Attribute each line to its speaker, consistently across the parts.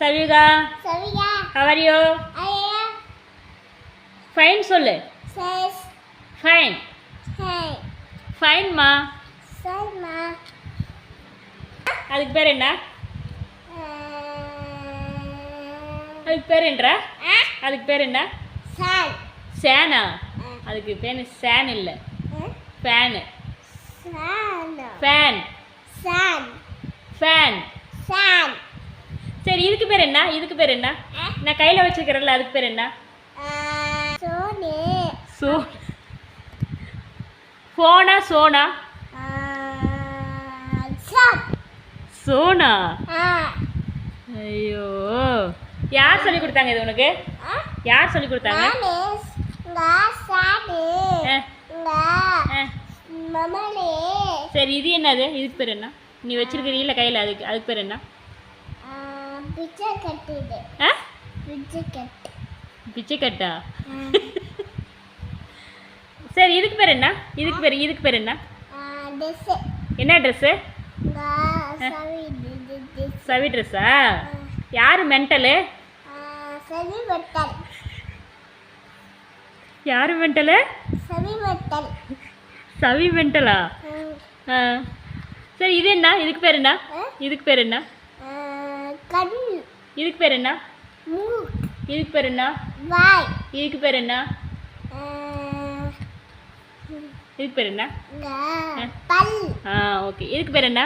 Speaker 1: Savia.
Speaker 2: How are you. Fine சொல்லு. Fine. ஃபைன்மா. அதுக்கு பேர் என்ன அதுக்கு பேர் என்றா. அதுக்கு பேர் என்ன. சேனா அதுக்கு பேர் சேன் இல்லை fan. Fan
Speaker 1: Sun.
Speaker 2: Fan
Speaker 1: Sun.
Speaker 2: சரி இதுக்கு பேர் என்ன? இதுக்கு பேர் என்ன. நான் கையில் வச்சுக்கிறேன்ல அதுக்கு பேர் என்ன. சோ ஃபோனா சோனா. சோனா. ஐயோ. யார் சொல்லி கொடுத்தாங்க இது உனக்கு. யார் சொல்லி கொடுத்தாங்க. சரி இது என்னது? இதுக்கு பேர் என்ன? நீ வச்சிருக்கிறீல்ல கையில் அதுக்கு அதுக்கு பேர் என்ன? பிச்சைக்கட்டா சரி இதுக்கு பேர் என்ன? இதுக்கு பேர் இதுக்கு பேர் என்ன? என்ன ட்ரெஸ்ஸு
Speaker 1: சவி ட்ரெஸ்
Speaker 2: சவி ட்ரெஸ்ஸா யார் மென்டலு யார் மென்டலு
Speaker 1: சவி
Speaker 2: மென்டலா ஆ? சரி இது என்ன? இதுக்கு பேர் என்ன? இதுக்கு பேர் என்ன?
Speaker 1: கண்
Speaker 2: இதுக்கு பேர் என்ன இதுக்கு பேர் என்ன
Speaker 1: வாய்
Speaker 2: இதுக்கு பேர் என்ன இதுக்கு பேர் என்ன
Speaker 1: பல்
Speaker 2: ஆ ஓகே இதுக்கு பேர் என்ன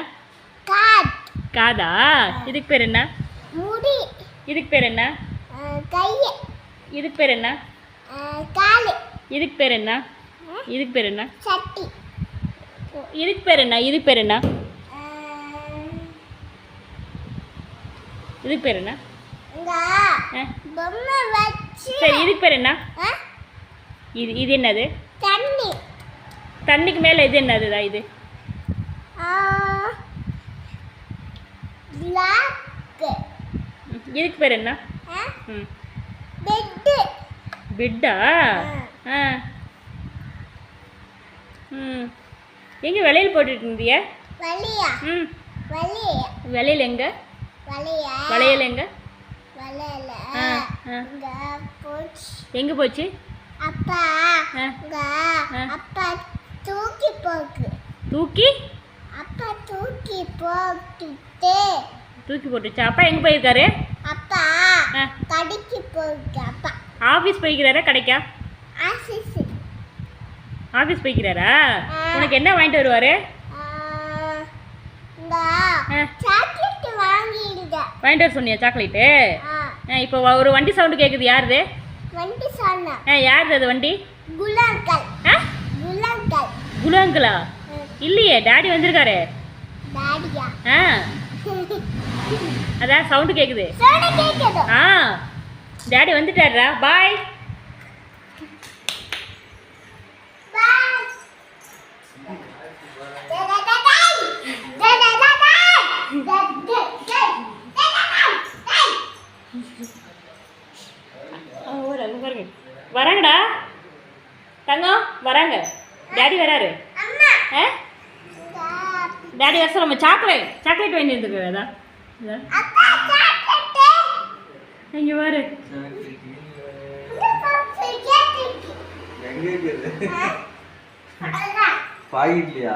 Speaker 1: காட்
Speaker 2: காதா இதுக்கு பேர் என்ன
Speaker 1: முடி
Speaker 2: இதுக்கு பேர் என்ன
Speaker 1: கை
Speaker 2: இதுக்கு பேர் என்ன
Speaker 1: காலு
Speaker 2: இதுக்கு பேர் என்ன இதுக்கு பேர் என்ன
Speaker 1: சட்டி
Speaker 2: இதுக்கு பேர் என்ன இதுக்கு பேர் என்ன இதுக்கு பேர் என்ன? சரி இதுக்கு பேர் என்ன? இது இது என்னது?
Speaker 1: தண்ணி.
Speaker 2: தண்ணிக்கு மேலே இது என்னதுதா இது இதுக்கு பேர் என்ன?
Speaker 1: பெட்டு.
Speaker 2: பிட்டா? ஆ. ம். எங்கே வெளியில் போட்டுட்டு இருந்திய? ம். வெளியில் எங்கே? வளையல். எங்கே? எங்கே போச்சு?
Speaker 1: அப்பா. அப்பா தூக்கி போக்கு
Speaker 2: தூக்கி?
Speaker 1: அப்பா தூக்கி போட்டுட்டு.
Speaker 2: தூக்கி போட்டுச்சா? அப்பா எங்கே போயிருக்காரு?
Speaker 1: அப்பா கடைக்கு போக்கு அப்பா.
Speaker 2: ஆஃபீஸ் போய்க்கிறாரா கடைக்கா?
Speaker 1: ஆசிஸ்
Speaker 2: ஆஃபீஸ் போய்க்கிறாரா. உனக்கு என்ன வாங்கிட்டு வருவார்
Speaker 1: இந்த
Speaker 2: ஆ
Speaker 1: சாக்லேட் வாங்கிடுங்க
Speaker 2: வாங்கிட்டு வர சொன்னியா சாக்லேட்டு? இப்போ ஒரு வண்டி சவுண்டு கேட்குது யாருது?
Speaker 1: வண்டி
Speaker 2: ஆ யாருது அது வண்டி?
Speaker 1: குலாங்கல்
Speaker 2: ஆ?
Speaker 1: குலாங்கல்
Speaker 2: குலாங்களா இல்லையே டாடி வந்திருக்காரு.
Speaker 1: டாடியா?
Speaker 2: ஆ. அதான் சவுண்டு கேட்குது? ஆ. டாடி வந்துட்டாருடா பாய்
Speaker 1: பாய் டடா டடாய் டடா டடாய் டடா
Speaker 2: பாருங்க வராங்கடா. தங்கம் வராங்க. டாடி வராரு. ஆ? டாடி வர சொல்லுங்க சாக்லேட் சாக்லேட் வாங்கி வந்துருக்கு அதான் இங்க
Speaker 1: அதான்
Speaker 3: பாக்கெட்லையா?